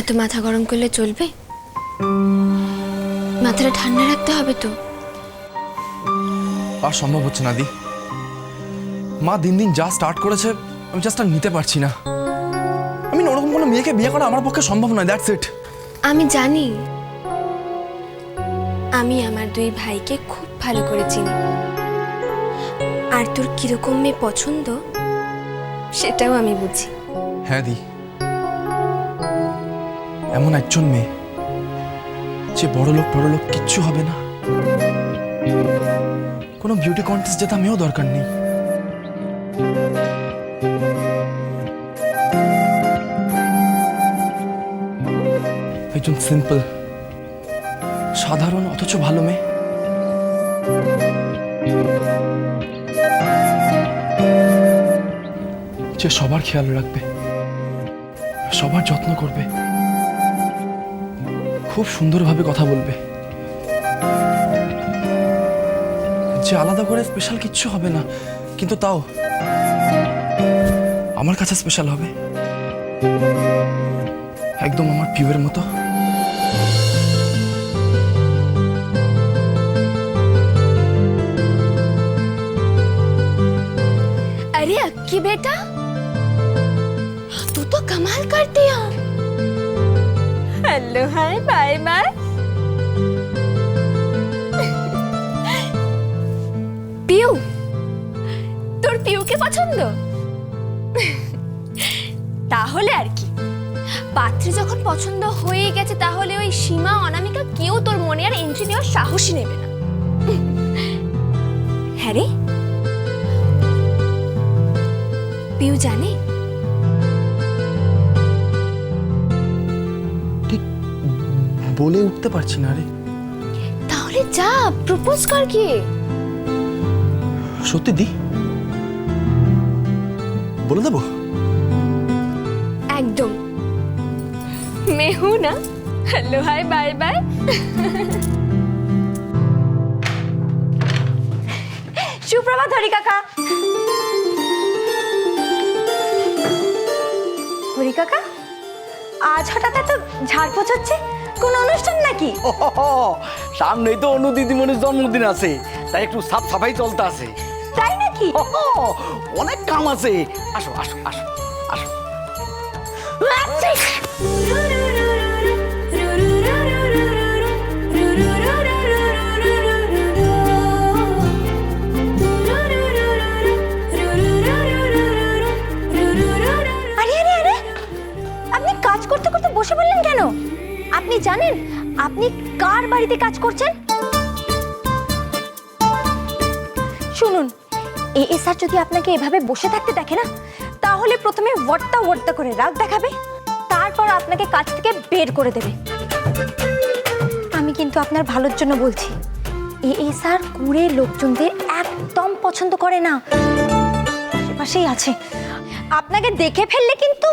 এত মাথা গরম করলে চলবে? মাথাটা ঠান্ডা রাখতে হবে তো। আর সম্ভব হচ্ছে না দি। মা দিন দিন যা স্টার্ট করেছে আমি জাস্ট আর নিতে পারছি না। আমি ওরকম কোনো মেয়েকে বিয়ে করা আমার পক্ষে সম্ভব নয় দ্যাটস ইট আমি জানি। আমি আমার দুই ভাইকে খুব ভালো করে চিনি। আর তোর কীরকম মেয়ে পছন্দ সেটাও আমি বুঝি। হ্যাঁ দি। এমন একজন মেয়ে, যে বড় লোক বড় লোক কিচ্ছু হবে না। কোনো বিউটি কন্টেস্ট যেতে আমিও দরকার নেই। একজন সিম্পল সাধারণ, অথচ ভালো মেয়ে। যে সবার খেয়াল রাখবে, সবার যত্ন করবে। খুব সুন্দরভাবে কথা বলবে। যে আলাদা করে স্পেশাল কিচ্ছু হবে না, কিন্তু তাও। আমার কাছে স্পেশাল হবে। একদম আমার পিউয়ের মতো। Hello hi bye bye Piu তোর পিউকে পছন্দ? তাহলে আর কি। পাত্রে যখন পছন্দ হয়ে গেছে, তাহলে ওই সীমা অনামিকা কেউ তোর মনে আর এন্ট্রি নেওয়ার সাহসই নেবে না। হ্যাঁ রে। পিউ জানে বলে উঠতে পারছি না রে। তাহলে যা প্রপোজ কর কি? সত্যি দি? বলে দেবো? একদম। মেহু না? Hello hi bye bye. সুপ্রভাত হরি কাকা। হরি কাকা? আজ হঠাৎ এত ঝাড়পোছ হচ্ছে কোন অনুষ্ঠান নাকি? সামনেই তো অনু দিদিমণির জন্মদিন আছে তাই একটু সাফ সাফাই চলতে আছে। তাই নাকি? অনেক কাম আছে। আসো আসো আসো আসো। কার বাড়িতে কাজ করছেন? শুনুন, এ স্যার যদি আপনাকে এভাবে বসে থাকতে দেখে না, তাহলে প্রথমে ওয়ার্ডটা ওয়ার্ডটা করে রাগ দেখাবে, তারপর আপনাকে কাজ থেকে বের করে দেবে। আমি কিন্তু আপনার ভালোর জন্য বলছি, এ এ স্যার কুড়ে লোকজনদের একদম পছন্দ করে না। আশেপাশেই আছে। আপনাকে দেখে ফেললে কিন্তু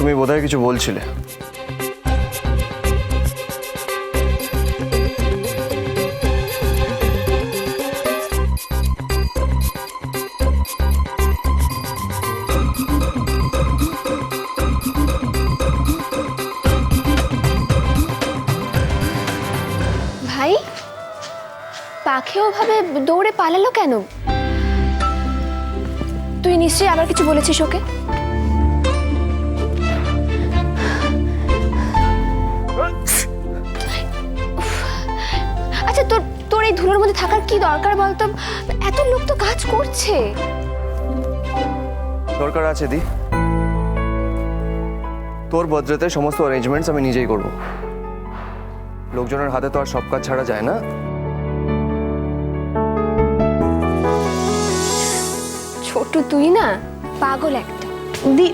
তুমি বোধহয় কিছু বলছিলে। ভাই, পাখি ওভাবে দৌড়ে পালালো কেন? তুই নিশ্চয়ই আবার কিছু বলেছিস ওকে? এই ধুলোর মধ্যে থাকার কি দরকার বলতো? এত লোক তো কাজ করছে। দরকার আছে দি। তোর বদ্রেতে সমস্ত অ্যারেঞ্জমেন্টস আমি নিজেই করব। লোকজনের হাতে তো আর সব কাজ ছাড়া যায় না। ছোট তুই না পাগল একটা। দি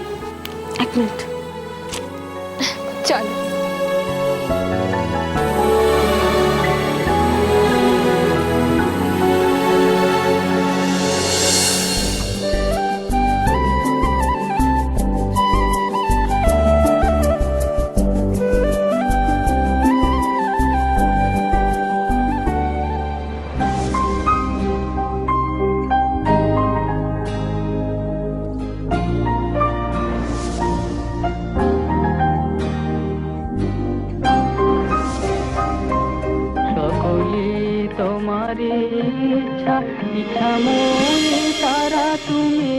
এক মিনিট। চল। মনে তারা তুমি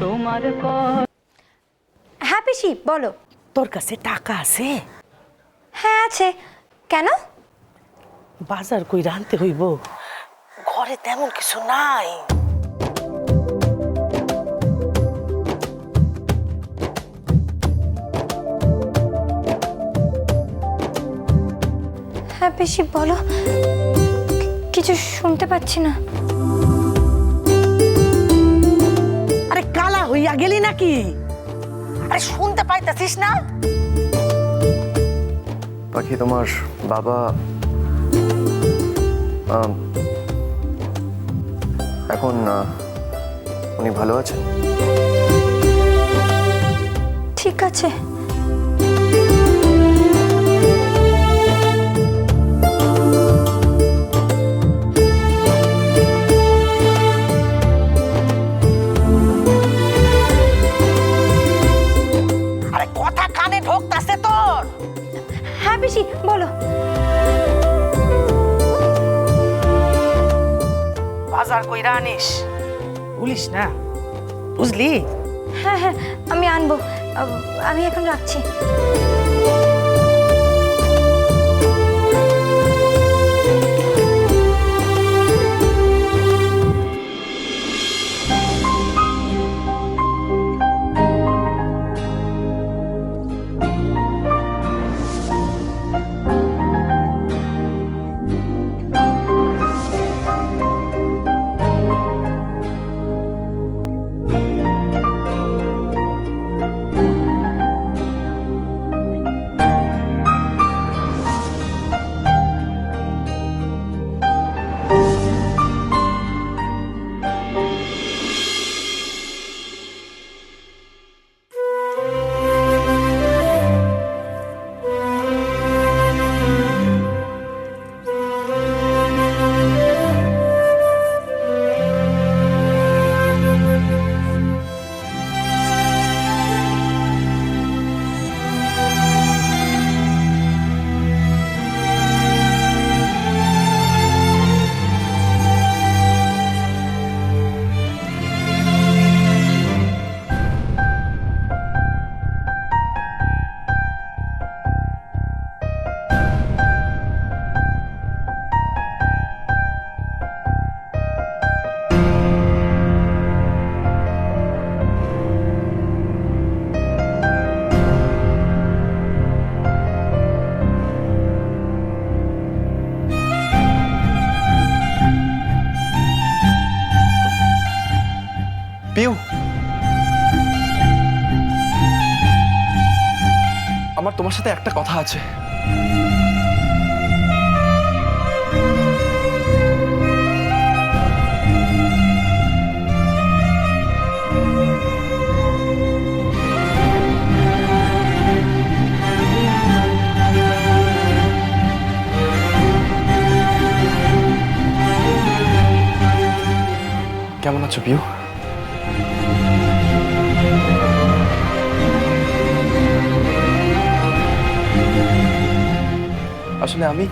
তোমার হ্যাঁ পিসি বলো। তোর কাছে টাকা আছে? হ্যাঁ আছে। কেন? বাজার কই রানতে হইব। ঘরে তেমন কিছু নাই। হ্যাঁ পিসি বলো। কিছু শুনতে পাচ্ছি না। আরে কালা হইয়া গেলি নাকি? আরে শুনতে পাইতাছিস না? পাখি তোমার বাবা আম, এখন আহ, উনি ভালো আছেন? ঠিক আছে। কইরা আনিস ভুলিস না বুঝলি হ্যাঁ হ্যাঁ আমি আনব। আহ, আমি এখন রাখছি। পিউ। আমার তোমার সাথে একটা কথা আছে। কেমন আছো পিউ? আসলে আমি